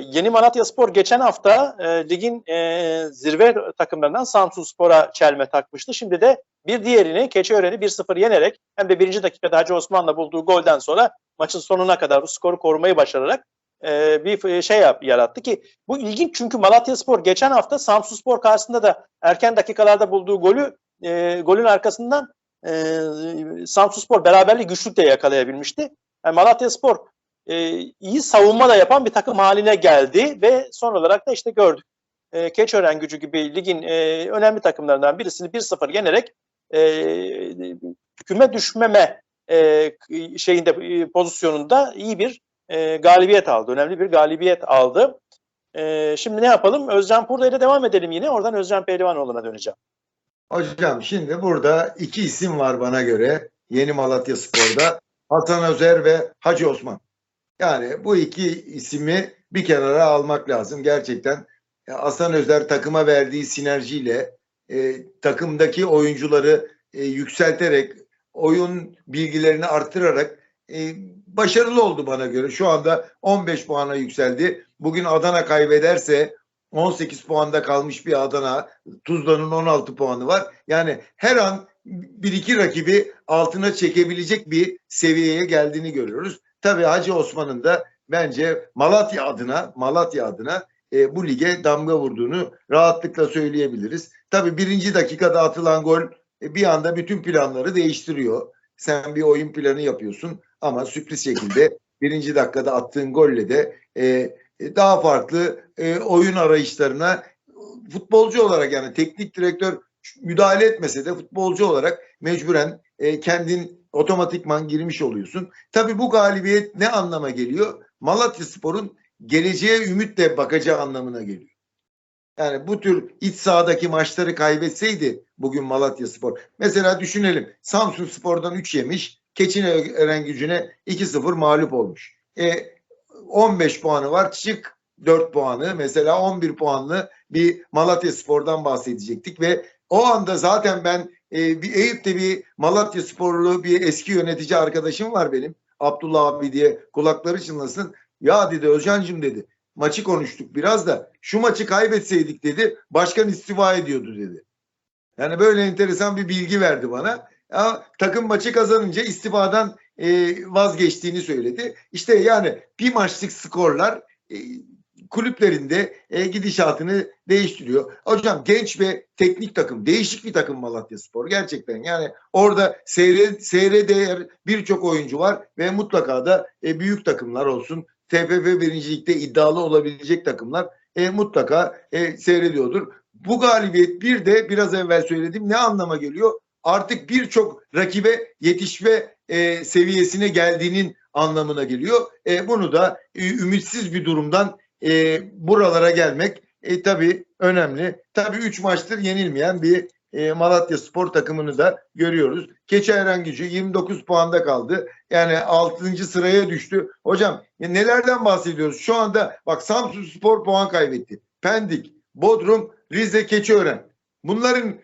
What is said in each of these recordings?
Yeni Malatya Spor geçen hafta e, ligin e, zirve takımlarından Samsun Spor'a çelme takmıştı. Şimdi de bir diğerini Keçiören'i 1-0 yenerek hem de birinci dakikada Hacı Osman'la bulduğu golden sonra maçın sonuna kadar skoru korumayı başararak e, bir şey yap, yarattı ki bu ilginç çünkü Malatya Spor geçen hafta Samsun Spor karşısında da erken dakikalarda bulduğu golü e, golün arkasından e, Samsun Spor beraberliği güçlükle yakalayabilmişti. Yani Malatya Spor e, iyi savunma da yapan bir takım haline geldi ve son olarak da işte gördük. E, Keçören gücü gibi ligin e, önemli takımlarından birisini 1-0 yenerek e, küme düşmeme e, şeyinde e, pozisyonunda iyi bir e, galibiyet aldı. Önemli bir galibiyet aldı. E, şimdi ne yapalım? Özcan Purda ile devam edelim yine. Oradan Özcan Pehlivanoğlu'na döneceğim. Hocam şimdi burada iki isim var bana göre Yeni Malatya Spor'da. Hasan Özer ve Hacı Osman. Yani bu iki ismi bir kenara almak lazım. Gerçekten Hasan Özer takıma verdiği sinerjiyle e, takımdaki oyuncuları e, yükselterek oyun bilgilerini arttırarak e, başarılı oldu bana göre. Şu anda 15 puana yükseldi. Bugün Adana kaybederse 18 puanda kalmış bir Adana. Tuzla'nın 16 puanı var. Yani her an bir iki rakibi altına çekebilecek bir seviyeye geldiğini görüyoruz. Tabii Hacı Osman'ın da bence Malatya adına Malatya adına e, bu lige damga vurduğunu rahatlıkla söyleyebiliriz. Tabii birinci dakikada atılan gol e, bir anda bütün planları değiştiriyor. Sen bir oyun planı yapıyorsun ama sürpriz şekilde birinci dakikada attığın golle de e, e daha farklı e, oyun arayışlarına futbolcu olarak yani teknik direktör müdahale etmese de futbolcu olarak mecburen e, kendin otomatikman girmiş oluyorsun. Tabii bu galibiyet ne anlama geliyor? Malatya Spor'un geleceğe ümitle bakacağı anlamına geliyor. Yani bu tür iç sahadaki maçları kaybetseydi bugün Malatya Spor. Mesela düşünelim Samsun Spor'dan 3 yemiş. Keçiören gücüne 2-0 mağlup olmuş. E, 15 puanı var. Çık 4 puanı. Mesela 11 puanlı bir Malatya Spor'dan bahsedecektik ve o anda zaten ben e, bir Eyüp'te bir Malatya sporlu bir eski yönetici arkadaşım var benim. Abdullah abi diye kulakları çınlasın. Ya dedi Özcan'cığım dedi maçı konuştuk biraz da şu maçı kaybetseydik dedi başkan istifa ediyordu dedi. Yani böyle enteresan bir bilgi verdi bana. Ya, takım maçı kazanınca istifadan e, vazgeçtiğini söyledi. İşte yani bir maçlık skorlar e, kulüplerinde e, gidişatını değiştiriyor. Hocam genç ve teknik takım, değişik bir takım Malatya Spor gerçekten. Yani orada seyre, seyre değer birçok oyuncu var ve mutlaka da e, büyük takımlar olsun. TFF birincilikte iddialı olabilecek takımlar e, mutlaka e, seyrediyordur. Bu galibiyet bir de biraz evvel söylediğim ne anlama geliyor? Artık birçok rakibe yetişme e, seviyesine geldiğinin anlamına geliyor. E, bunu da e, ümitsiz bir durumdan e, buralara gelmek e, tabii önemli. Tabii 3 maçtır yenilmeyen bir e, Malatya spor takımını da görüyoruz. Keçiören gücü 29 puanda kaldı. Yani 6. sıraya düştü. Hocam ya nelerden bahsediyoruz? Şu anda bak Samsun Spor puan kaybetti. Pendik, Bodrum, Rize, Keçiören. Bunların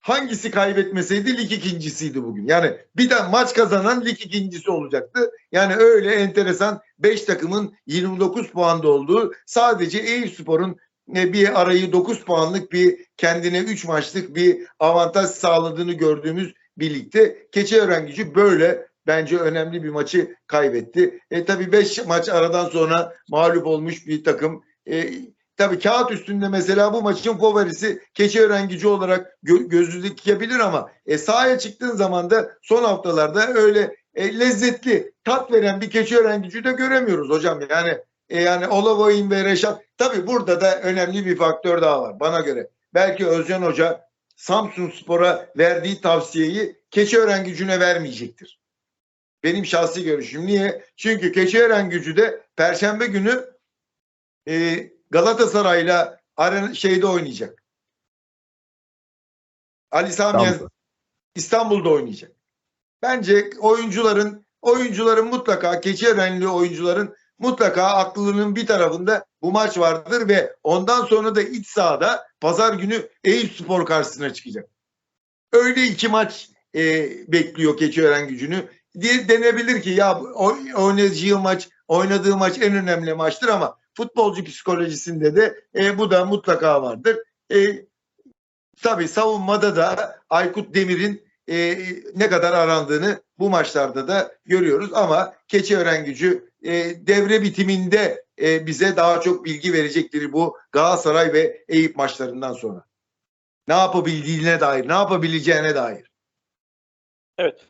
hangisi kaybetmeseydi lig ikincisiydi bugün. Yani bir de maç kazanan lig ikincisi olacaktı. Yani öyle enteresan 5 takımın 29 puanda olduğu sadece Eyüpspor'un e, bir arayı 9 puanlık bir kendine 3 maçlık bir avantaj sağladığını gördüğümüz birlikte Keçiören gücü böyle bence önemli bir maçı kaybetti. E tabii 5 maç aradan sonra mağlup olmuş bir takım. E, Tabii kağıt üstünde mesela bu maçın favorisi Keçiören gücü olarak gö gözü dikebilir ama e, sahaya çıktığın zaman da son haftalarda öyle e, lezzetli tat veren bir Keçiören gücü de göremiyoruz hocam. Yani e, yani Olavoy'un ve Reşat tabii burada da önemli bir faktör daha var bana göre. Belki Özcan Hoca Samsun Spor'a verdiği tavsiyeyi Keçiören gücüne vermeyecektir. Benim şahsi görüşüm. Niye? Çünkü Keçiören gücü de Perşembe günü e, Galatasaray'la şeyde oynayacak. Ali Sami İstanbul. İstanbul'da oynayacak. Bence oyuncuların oyuncuların mutlaka Keçiörenli oyuncuların mutlaka aklının bir tarafında bu maç vardır ve ondan sonra da iç sahada pazar günü Eyüp Spor karşısına çıkacak. Öyle iki maç e, bekliyor Keçiören gücünü. Diye denebilir ki ya oynayacağı maç, oynadığı maç en önemli maçtır ama futbolcu psikolojisinde de e, bu da mutlaka vardır. E, tabii savunmada da Aykut Demir'in e, ne kadar arandığını bu maçlarda da görüyoruz ama Keçiören gücü e, devre bitiminde e, bize daha çok bilgi verecektir bu Galatasaray ve Eyüp maçlarından sonra. Ne yapabildiğine dair, ne yapabileceğine dair. Evet.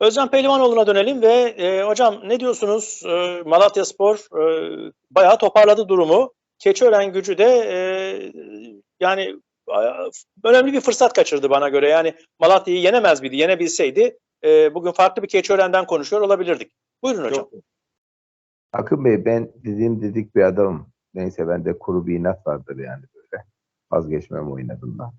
Özcan Pehlivanoğlu'na dönelim ve e, hocam ne diyorsunuz? E, Malatya Spor e, bayağı toparladı durumu. Keçiören gücü de e, yani önemli bir fırsat kaçırdı bana göre. Yani Malatya'yı yenemez miydi? Yenebilseydi e, bugün farklı bir Keçiören'den konuşuyor olabilirdik. Buyurun hocam. Çok- Akın Bey ben dediğim dedik bir adamım. Neyse bende kuru bir inat vardır yani böyle. Vazgeçmem o inadımdan.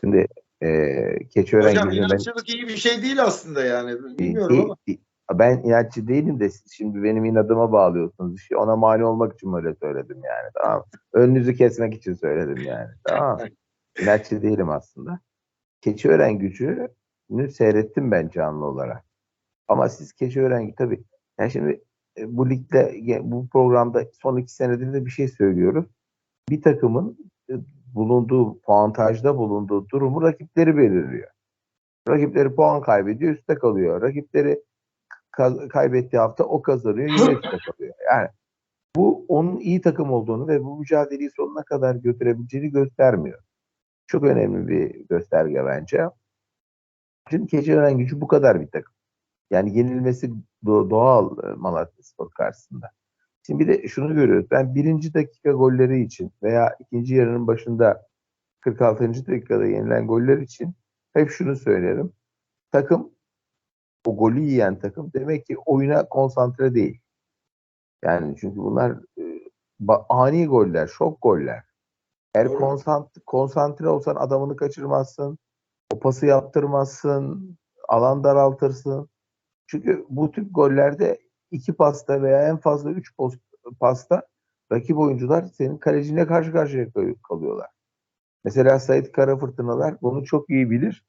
Şimdi e, Keçiören Hocam ben, inatçılık iyi bir şey değil aslında yani. Bilmiyorum değil- ama. ben inatçı değilim de siz şimdi benim inadıma bağlıyorsunuz. İşte ona mani olmak için böyle söyledim yani. Tamam. Önünüzü kesmek için söyledim yani. Tamam. İnatçı değilim aslında. Keçiören gücünü seyrettim ben canlı olarak. Ama siz Keçiören tabii yani şimdi e, bu ligde bu programda son iki senedir de bir şey söylüyoruz. Bir takımın e, bulunduğu puantajda bulunduğu durumu rakipleri belirliyor. Rakipleri puan kaybediyor, üstte kalıyor. Rakipleri ka- kaybettiği hafta o kazanıyor, yine üstte kalıyor. Yani bu onun iyi takım olduğunu ve bu mücadeleyi sonuna kadar götürebileceğini göstermiyor. Çok önemli bir gösterge bence. Şimdi Keçiören gücü bu kadar bir takım. Yani yenilmesi do- doğal e, Malatya Spor karşısında. Şimdi bir de şunu görüyoruz. Ben birinci dakika golleri için veya ikinci yarının başında 46. dakikada yenilen goller için hep şunu söylerim. Takım o golü yiyen takım demek ki oyuna konsantre değil. Yani çünkü bunlar e, ani goller, şok goller. Eğer Doğru. konsant, konsantre olsan adamını kaçırmazsın, o pası yaptırmazsın, alan daraltırsın. Çünkü bu tip gollerde iki pasta veya en fazla üç post, pasta rakip oyuncular senin kalecine karşı karşıya kal- kalıyorlar. Mesela Sait Karafırtınalar bunu çok iyi bilir.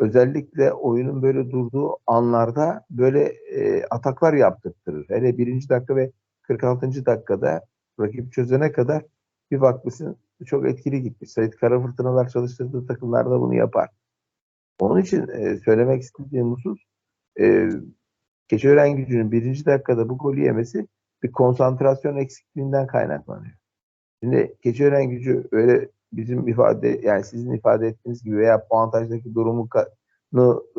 Özellikle oyunun böyle durduğu anlarda böyle e, ataklar yaptırtırır. Hele birinci dakika ve 46. dakikada rakip çözene kadar bir bakmışsın çok etkili gitmiş. Sait Karafırtınalar çalıştırdığı takımlarda bunu yapar. Onun için e, söylemek istediğim husus e, Keçiören gücünün birinci dakikada bu golü yemesi bir konsantrasyon eksikliğinden kaynaklanıyor. Şimdi Keçiören gücü öyle bizim ifade yani sizin ifade ettiğiniz gibi veya puantajdaki durumu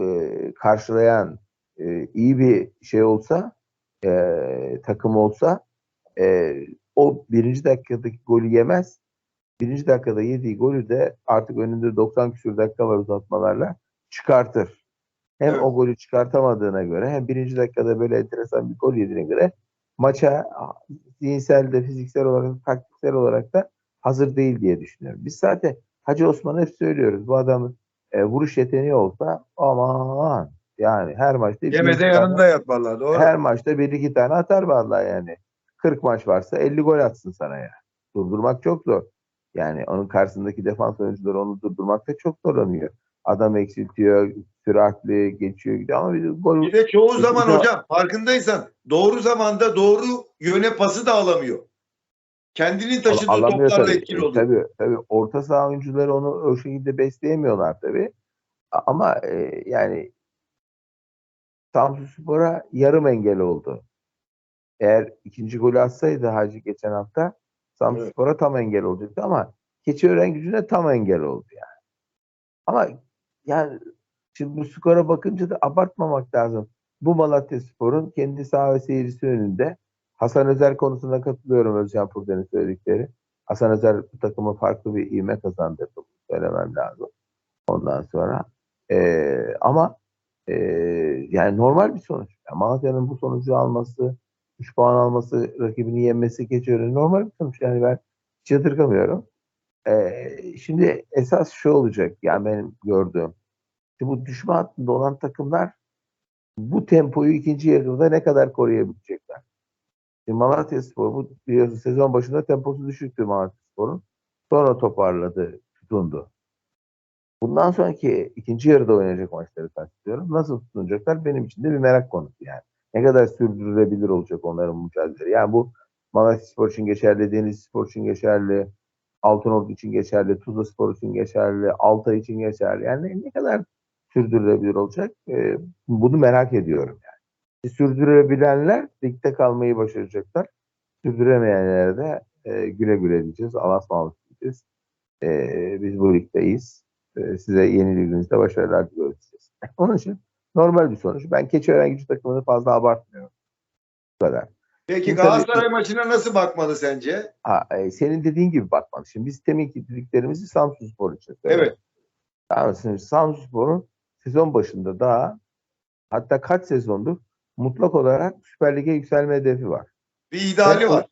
e, karşılayan e, iyi bir şey olsa e, takım olsa e, o birinci dakikadaki golü yemez. Birinci dakikada yediği golü de artık önünde 90 küsur dakika var uzatmalarla çıkartır. Hem Evet. o golü çıkartamadığına göre hem birinci dakikada böyle enteresan bir gol yediğine göre maça zihinsel de fiziksel olarak taktiksel olarak da hazır değil diye düşünüyorum. Biz zaten Hacı Osman hep söylüyoruz. Bu adamın e, vuruş yeteneği olsa aman yani her maçta Yemede tane- yanında yat vallahi doğru. her maçta bir iki tane atar vallahi yani. 40 maç varsa 50 gol atsın sana ya. Durdurmak çok zor. Yani onun karşısındaki defans oyuncuları onu durdurmakta çok zorlanıyor. Adam eksiltiyor, süratli geçiyor gidiyor ama bir gol Bir de çoğu zaman de- hocam farkındaysan doğru zamanda doğru yöne pası da alamıyor. Kendinin taşıdığı Al- toplarla tabii. etkili E, oluyor. Tabii, tabii. Orta saha oyuncuları onu o şekilde besleyemiyorlar tabii. Ama e, yani Samsun Spor'a yarım engel oldu. Eğer ikinci golü atsaydı Hacı geçen hafta Samsun Evet. Spor'a tam engel olacaktı ama Keçiören gücüne tam engel oldu yani. Ama yani şimdi bu skora bakınca da abartmamak lazım. Bu Malatya Spor'un kendi saha ve seyircisi önünde Hasan Özer konusunda katılıyorum Özcan Purden'in söyledikleri. Hasan Özer bu takımı farklı bir ivme kazandırdı. Söylemem lazım. Ondan sonra eee, ama eee, yani normal bir sonuç. Yani Malatya'nın bu sonucu alması, 3 puan alması, rakibini yenmesi geçiyor. Normal bir sonuç. Yani ben hiç yadırgamıyorum. Eee, şimdi esas şu olacak. Yani benim gördüğüm. İşte bu düşme hattında olan takımlar bu tempoyu ikinci yarıda ne kadar koruyabilecekler? Şimdi Malatya Spor bu biliyorsun sezon başında temposu düşüktü Malatya Spor'un. Sonra toparladı, tutundu. Bundan sonraki ikinci yarıda oynayacak maçları kastediyorum. Nasıl tutunacaklar benim için de bir merak konusu yani. Ne kadar sürdürülebilir olacak onların mücadeleleri. Yani bu Malatya Spor için geçerli, Denizli Spor için geçerli, Altınordu için geçerli, Tuzla Spor için geçerli, Altay için geçerli. Yani ne kadar sürdürülebilir olacak? Ee, bunu merak ediyorum yani. Sürdürebilenler ligde kalmayı başaracaklar. Sürdüremeyenlere de e, güle güle diyeceğiz. Allah'a ısmarladık diyeceğiz. Ee, biz bu ligdeyiz. Ee, size yeni liginizde başarılar diliyoruz. Onun için normal bir sonuç. Ben Keçiören gücü takımını fazla abartmıyorum. Bu kadar. Peki Şimdi tabii- Galatasaray maçına nasıl bakmalı sence? Ha, e, senin dediğin gibi bakmalı. Şimdi biz demin ki dediklerimizi Samsun Spor için söyledik. Evet. Şimdi Samsun Spor'un sezon başında daha hatta kaç sezondur mutlak olarak Süper Lig'e yükselme hedefi var. Bir ideali var.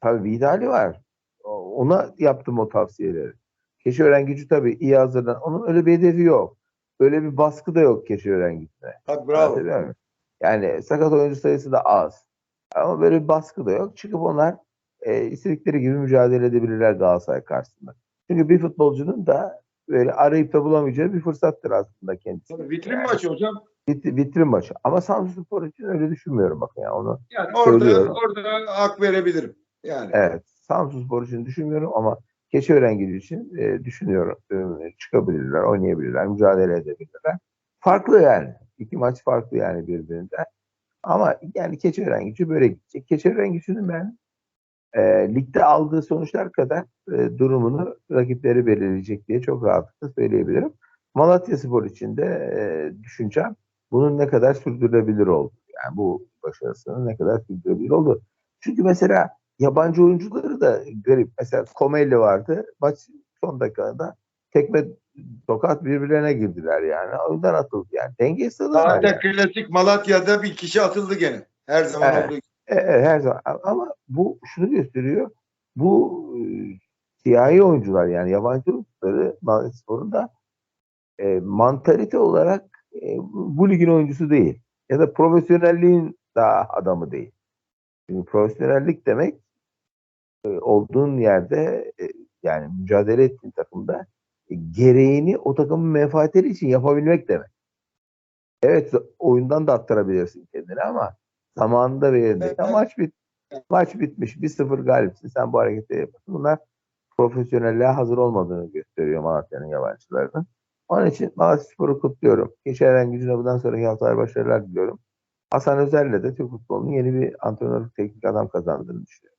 Tabii bir ideali var. Ona yaptım o tavsiyeleri. Keçiören gücü tabii iyi hazırlan. Onun öyle bir hedefi yok. Öyle bir baskı da yok Keçiören gücüne. Tabii bravo. Muyum? Yani sakat oyuncu sayısı da az. Ama böyle bir baskı da yok. Çıkıp onlar e, istedikleri gibi mücadele edebilirler Galatasaray karşısında. Çünkü bir futbolcunun da böyle arayıp da bulamayacağı bir fırsattır aslında kendisi. Tabii vitrin maçı hocam. Vit- vitrin maçı. Ama Samsun Spor için öyle düşünmüyorum bakın ya onu. Yani orada Söylüyorum. orada hak verebilirim. Yani. Evet. Samsun Spor için düşünmüyorum ama Keçiören gücü için e, düşünüyorum. E, çıkabilirler, oynayabilirler, mücadele edebilirler. Farklı yani. İki maç farklı yani birbirinden. Ama yani Keçiören gücü böyle gidecek. Keçiören gücünün ben e, ligde aldığı sonuçlar kadar e, durumunu rakipleri belirleyecek diye çok rahatlıkla söyleyebilirim. Malatya Spor için de e, düşüncem bunun ne kadar sürdürülebilir oldu. Yani bu başarısının ne kadar sürdürülebilir oldu. Çünkü mesela yabancı oyuncuları da garip. Mesela Komeli vardı. Maç son dakikada tekme tokat birbirlerine girdiler yani. Oyundan atıldı yani. Denge sağladılar Zaten yani. klasik Malatya'da bir kişi atıldı gene. Her zaman Evet. olduğu gibi. E, e, her zaman. Ama bu şunu gösteriyor. Bu e, siyahi oyuncular yani yabancı oyuncuları Malatyaspor'un da e, mantalite olarak e, bu ligin oyuncusu değil. Ya da profesyonelliğin daha adamı değil. Çünkü profesyonellik demek e, olduğun yerde e, yani mücadele ettiğin takımda e, gereğini o takımın menfaatleri için yapabilmek demek. Evet oyundan da aktarabilirsin kendini ama zamanında ve yerinde. Evet. Ya maç bit maç bitmiş. 1-0 galipsin. Sen bu hareketleri yapıyorsun. Bunlar profesyonelliğe hazır olmadığını gösteriyor Malatya'nın yabancılarının. Onun için Malatya Spor'u kutluyorum. Geçeren gücüne bundan sonraki haftalar başarılar diliyorum. Hasan Özer'le de Türk futbolunun yeni bir antrenörlük teknik adam kazandığını düşünüyorum.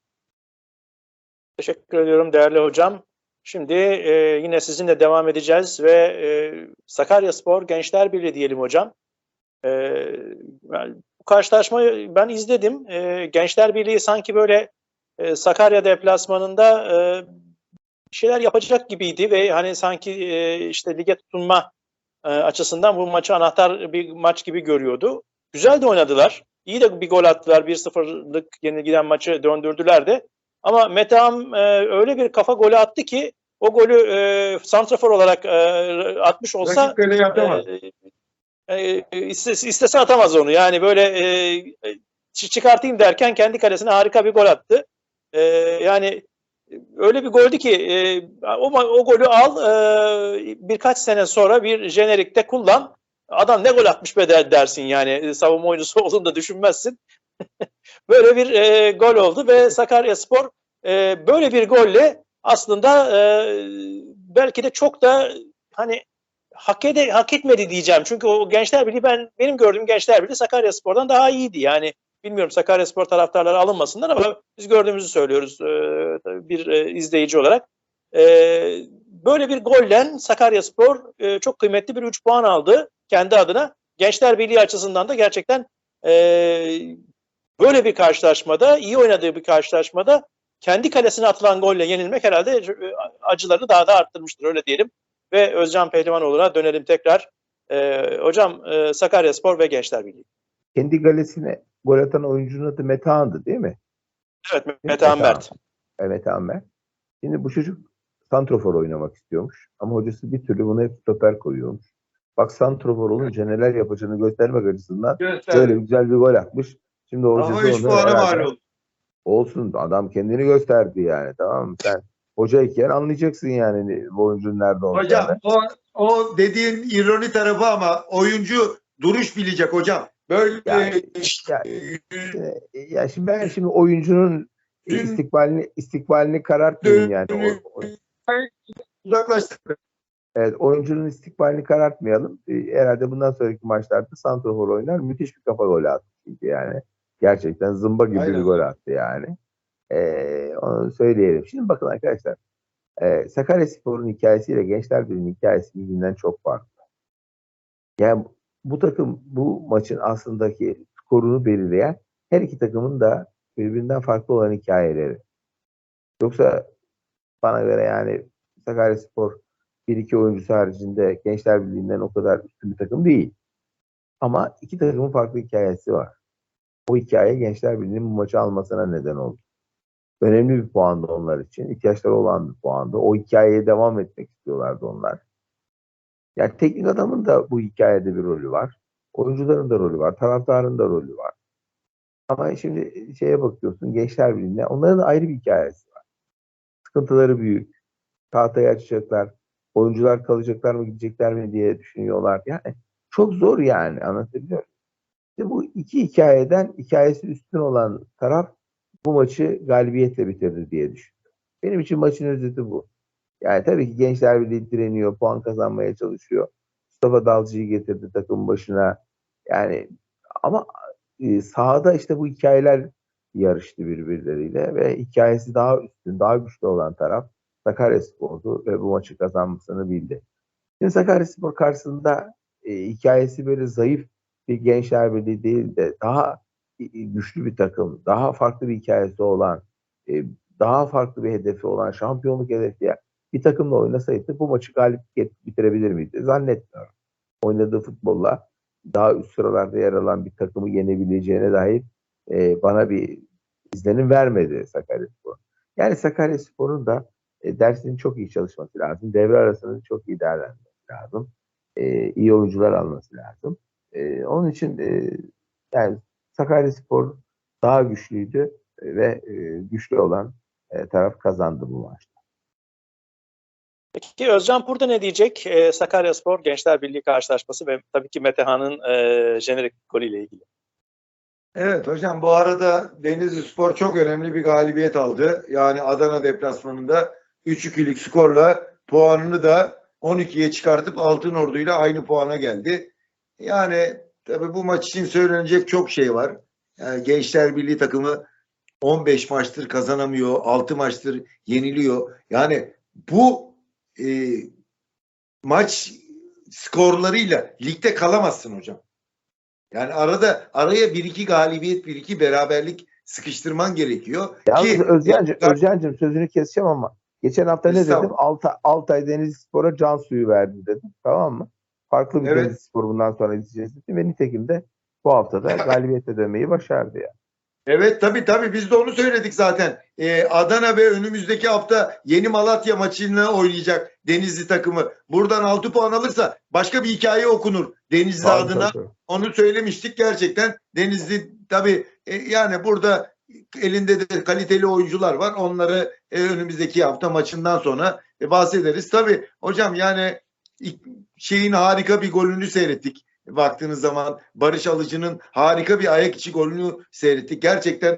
Teşekkür ediyorum değerli hocam. Şimdi e, yine sizinle devam edeceğiz ve e, Sakaryaspor Gençler Birliği diyelim hocam. E, karşılaşmayı ben izledim. E, Gençler Birliği sanki böyle e, Sakarya deplasmanında e, şeyler yapacak gibiydi ve hani sanki e, işte lige tutunma e, açısından bu maçı anahtar bir maç gibi görüyordu. Güzel de oynadılar. İyi de bir gol attılar. 1-0'lık yenilgiden maçı döndürdüler de. Ama Metehan e, öyle bir kafa golü attı ki o golü e, santrafor olarak e, atmış olsa e, e, istese, istese atamaz onu. Yani böyle e, e, çı- çıkartayım derken kendi kalesine harika bir gol attı. E, yani öyle bir goldü ki e, o, o golü al e, birkaç sene sonra bir jenerikte kullan. Adam ne gol atmış be der- dersin yani E, savunma oyuncusu olduğunu da düşünmezsin. böyle bir e, gol oldu ve Sakaryaspor e, böyle bir golle aslında e, belki de çok da hani hak, ede, hak etmedi diyeceğim. Çünkü o Gençler Birliği ben benim gördüğüm Gençler Birliği Sakaryaspor'dan daha iyiydi. Yani bilmiyorum Sakaryaspor taraftarları alınmasınlar ama biz gördüğümüzü söylüyoruz e, bir e, izleyici olarak. E, böyle bir gollen Sakaryaspor e, çok kıymetli bir 3 puan aldı kendi adına. Gençler Birliği açısından da gerçekten e, böyle bir karşılaşmada, iyi oynadığı bir karşılaşmada kendi kalesine atılan golle yenilmek herhalde e, acılarını daha da arttırmıştır öyle diyelim. Ve Özcan Pehlivanoğlu'na dönelim tekrar. E, hocam e, Sakaryaspor ve Gençler Birliği. Kendi galesine gol atan oyuncunun adı Metehan'dı değil mi? Evet Metehan Mert. Evet Metehan Mert. Şimdi bu çocuk santrofor oynamak istiyormuş. Ama hocası bir türlü bunu hep stoper koyuyormuş. Bak santrofor olunca neler yapacağını göstermek açısından Göster. böyle güzel bir gol atmış. Şimdi Ama hocası 3 puana mal oldu. Olsun adam kendini gösterdi yani tamam mı? Sen hocayken anlayacaksın yani oyuncunun nerede olacağını. Hocam o, o dediğin ironi tarafı ama oyuncu duruş bilecek hocam. Böyle Yani- ya- e, Ya şimdi ben şimdi oyuncunun istikbalini istikbalini karartmayın yani. O- o- Uzaklaştık. Evet, oyuncunun istikbalini karartmayalım. Ee, herhalde bundan sonraki maçlarda santrafor oynar. Müthiş bir kafa golü attı çünkü yani. Gerçekten zımba gibi bir Aynen. gol attı yani. Ee, onu söyleyelim. Şimdi bakın arkadaşlar. E, Sakaryaspor'un hikayesiyle Gençler Birliği'nin hikayesi birbirinden çok farklı. Yani bu takım bu maçın aslındaki skorunu belirleyen her iki takımın da birbirinden farklı olan hikayeleri. Yoksa bana göre yani Sakaryaspor bir iki oyuncusu haricinde Gençler Birliği'nden o kadar üstün bir takım değil. Ama iki takımın farklı hikayesi var. O hikaye Gençler Birliği'nin bu maçı almasına neden oldu. Önemli bir puandı onlar için. İhtiyaçları olan bir puandı. O hikayeye devam etmek istiyorlardı onlar. Yani teknik adamın da bu hikayede bir rolü var. Oyuncuların da rolü var. Taraftarın da rolü var. Ama şimdi şeye bakıyorsun Gençler Birliği'ne. Onların da ayrı bir hikayesi var. Sıkıntıları büyük. Tahtayı açacaklar. Oyuncular kalacaklar mı gidecekler mi diye düşünüyorlar. Yani çok zor yani anlatabiliyor muyum? İşte bu iki hikayeden hikayesi üstün olan taraf bu maçı galibiyetle bitirdi diye düşünüyorum. Benim için maçın özeti bu. Yani tabii ki Gençler Birliği direniyor, puan kazanmaya çalışıyor. Mustafa Dalcı'yı getirdi takım başına. Yani ama e, sahada işte bu hikayeler yarıştı birbirleriyle ve hikayesi daha üstün, daha güçlü olan taraf Sakaryaspor'du ve bu maçı kazanmasını bildi. Şimdi Sakaryaspor karşısında e, hikayesi böyle zayıf bir Gençler Birliği değil de daha güçlü bir takım, daha farklı bir hikayesi olan, e, daha farklı bir hedefi olan, şampiyonluk hedefi bir takımla oynasaydı bu maçı galip bitirebilir miydi? Zannetmiyorum. Oynadığı futbolla daha üst sıralarda yer alan bir takımı yenebileceğine dair e, bana bir izlenim vermedi Sakaryaspor. Yani Sakaryaspor'un da e, dersinin çok iyi çalışması lazım. Devre arasını çok iyi değerlendirmesi lazım. E, iyi oyuncular alması lazım. Onun için yani Sakaryaspor daha güçlüydü ve e, güçlü olan e, taraf kazandı bu maçta. Peki Özcan burada ne diyecek? Ee, Sakaryaspor Gençler Birliği karşılaşması ve tabii ki Metehan'ın e, jenerik golüyle ilgili. Evet hocam bu arada Denizli Spor çok önemli bir galibiyet aldı. Yani Adana deplasmanında 3-2'lik skorla puanını da 12'ye çıkartıp Altın Ordu ile aynı puana geldi. Yani tabii bu maç için söylenecek çok şey var. Yani Gençler Birliği takımı 15 maçtır kazanamıyor, 6 maçtır yeniliyor. Yani bu e, maç skorlarıyla ligde kalamazsın hocam. Yani arada araya bir iki galibiyet, bir iki beraberlik sıkıştırman gerekiyor. Yalnız ki Özcan'cığım sözünü keseceğim ama geçen hafta ne dedim? Altay, Altay Denizli Spor'a can suyu verdi dedim. Tamam mı? Farklı bir Evet. Spor bundan sonra izleyeceğiz dedim. Ve nitekim de bu hafta da galibiyete dönmeyi başardı ya. Evet tabii tabii biz de onu söyledik zaten. Ee, Adana ve önümüzdeki hafta Yeni Malatya maçını oynayacak Denizli takımı. Buradan 6 puan alırsa başka bir hikaye okunur Denizli Tabii, adına. tabii. Onu söylemiştik gerçekten. Denizli tabii e, yani burada elinde de kaliteli oyuncular var. Onları e, önümüzdeki hafta maçından sonra e, bahsederiz. Tabii hocam yani şeyin harika bir golünü seyrettik. Baktığınız zaman Barış Alıcı'nın harika bir ayak içi golünü seyrettik. Gerçekten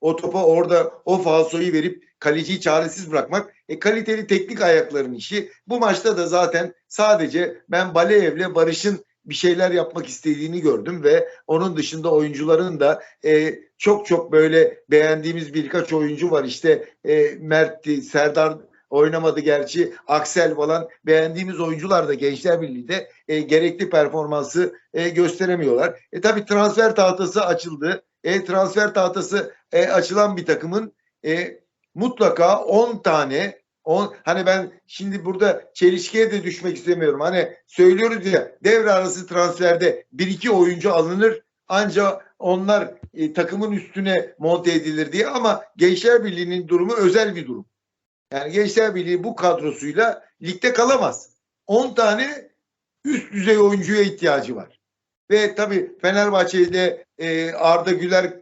o topa orada o falsoyu verip kaleciyi çaresiz bırakmak e, kaliteli teknik ayakların işi. Bu maçta da zaten sadece ben Baleyev'le Barış'ın bir şeyler yapmak istediğini gördüm ve onun dışında oyuncuların da e, çok çok böyle beğendiğimiz birkaç oyuncu var. İşte e, Mert'ti, Serdar oynamadı gerçi. Aksel falan beğendiğimiz oyuncular da Gençler Birliği'de e, gerekli performansı e, gösteremiyorlar. E tabi transfer tahtası açıldı. E, transfer tahtası e, açılan bir takımın e, mutlaka 10 tane on, hani ben şimdi burada çelişkiye de düşmek istemiyorum. Hani söylüyoruz ya devre arası transferde bir iki oyuncu alınır ancak onlar e, takımın üstüne monte edilir diye ama Gençler Birliği'nin durumu özel bir durum. Yani Gençler Birliği bu kadrosuyla ligde kalamaz. 10 tane üst düzey oyuncuya ihtiyacı var. Ve tabii Fenerbahçe'de e, Arda Güler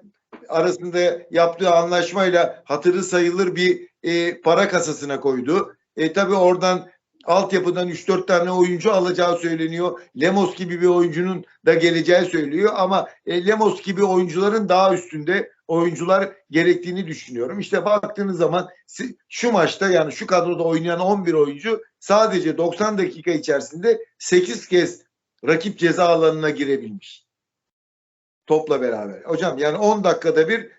arasında yaptığı anlaşmayla hatırı sayılır bir e, para kasasına koydu. E, tabii oradan altyapıdan 3-4 tane oyuncu alacağı söyleniyor. Lemos gibi bir oyuncunun da geleceği söylüyor ama e, Lemos gibi oyuncuların daha üstünde oyuncular gerektiğini düşünüyorum. İşte baktığınız zaman şu maçta yani şu kadroda oynayan 11 oyuncu sadece 90 dakika içerisinde 8 kez rakip ceza alanına girebilmiş. Topla beraber. Hocam yani 10 dakikada bir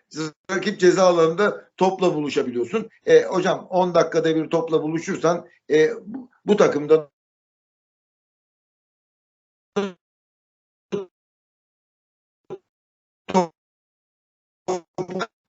rakip ceza alanında topla buluşabiliyorsun. E, hocam 10 dakikada bir topla buluşursan e, bu, bu takımda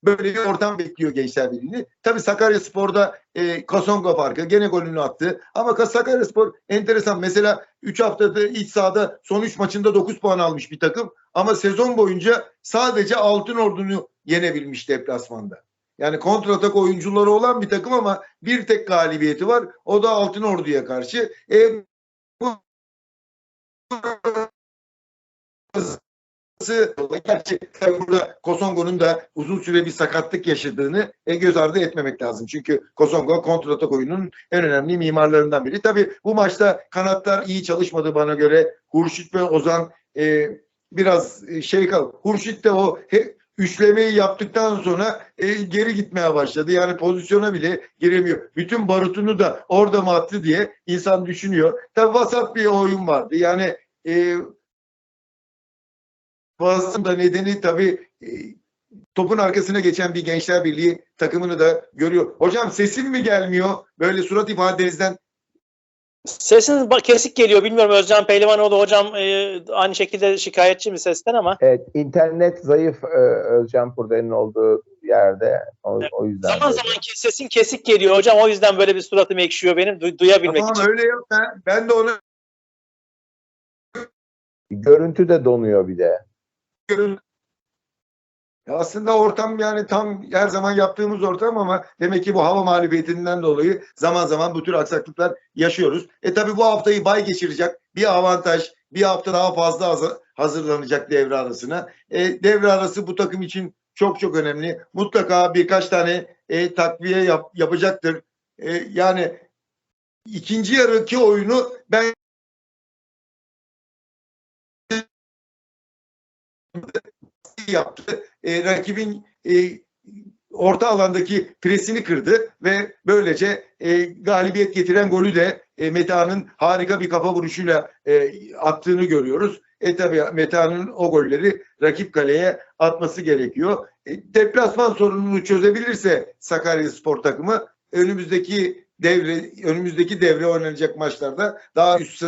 böyle bir ortam bekliyor Gençler Birliği'ni. Tabii Sakarya Spor'da e, Kasonga farkı gene golünü attı. Ama Sakarya Spor enteresan. Mesela 3 haftada iç sahada son 3 maçında 9 puan almış bir takım. Ama sezon boyunca sadece Altın Ordu'nu yenebilmiş deplasmanda. Yani kontratak oyuncuları olan bir takım ama bir tek galibiyeti var. O da Altın Ordu'ya karşı. E, bu Gerçi tabii burada Kosongo'nun da uzun süre bir sakatlık yaşadığını e, göz ardı etmemek lazım. Çünkü Kosongo kontratak oyunun en önemli mimarlarından biri. Tabii bu maçta kanatlar iyi çalışmadı bana göre. Hurşit ve Ozan e, biraz e, şey kal. Hurşit de o he, üçlemeyi yaptıktan sonra e, geri gitmeye başladı. Yani pozisyona bile giremiyor. Bütün barutunu da orada mı attı diye insan düşünüyor. Tabii vasat bir oyun vardı. Yani e, Bazısının da nedeni tabii e, topun arkasına geçen bir Gençler Birliği takımını da görüyor. Hocam sesim mi gelmiyor? Böyle surat ifadenizden Sesiniz kesik geliyor. Bilmiyorum Özcan Pehlivanoğlu hocam e, aynı şekilde şikayetçi mi sesten ama Evet, internet zayıf e, Özcan Purden'in olduğu yerde. O, Evet, o yüzden. zaman böyle. zaman sesin kesik geliyor hocam. O yüzden böyle bir suratım ekşiyor benim du- duyabilmek tamam için. öyle yap. Ben, ben de onu Görüntü de donuyor bir de. Görün. Aslında ortam yani tam her zaman yaptığımız ortam ama demek ki bu hava mağlubiyetinden dolayı zaman zaman bu tür aksaklıklar yaşıyoruz. E tabi bu haftayı bay geçirecek bir avantaj bir hafta daha fazla hazır- hazırlanacak devre arasına. E, devre arası bu takım için çok çok önemli. Mutlaka birkaç tane e, takviye yap- yapacaktır. E, yani ikinci yarıki oyunu ben yaptı. E, rakibin e, orta alandaki presini kırdı ve böylece e, galibiyet getiren golü de e, Meta'nın harika bir kafa vuruşuyla e, attığını görüyoruz. E tabi Meta'nın o golleri rakip kaleye atması gerekiyor. E, deplasman sorununu çözebilirse Sakarya Spor takımı önümüzdeki devre önümüzdeki devre oynanacak maçlarda daha üst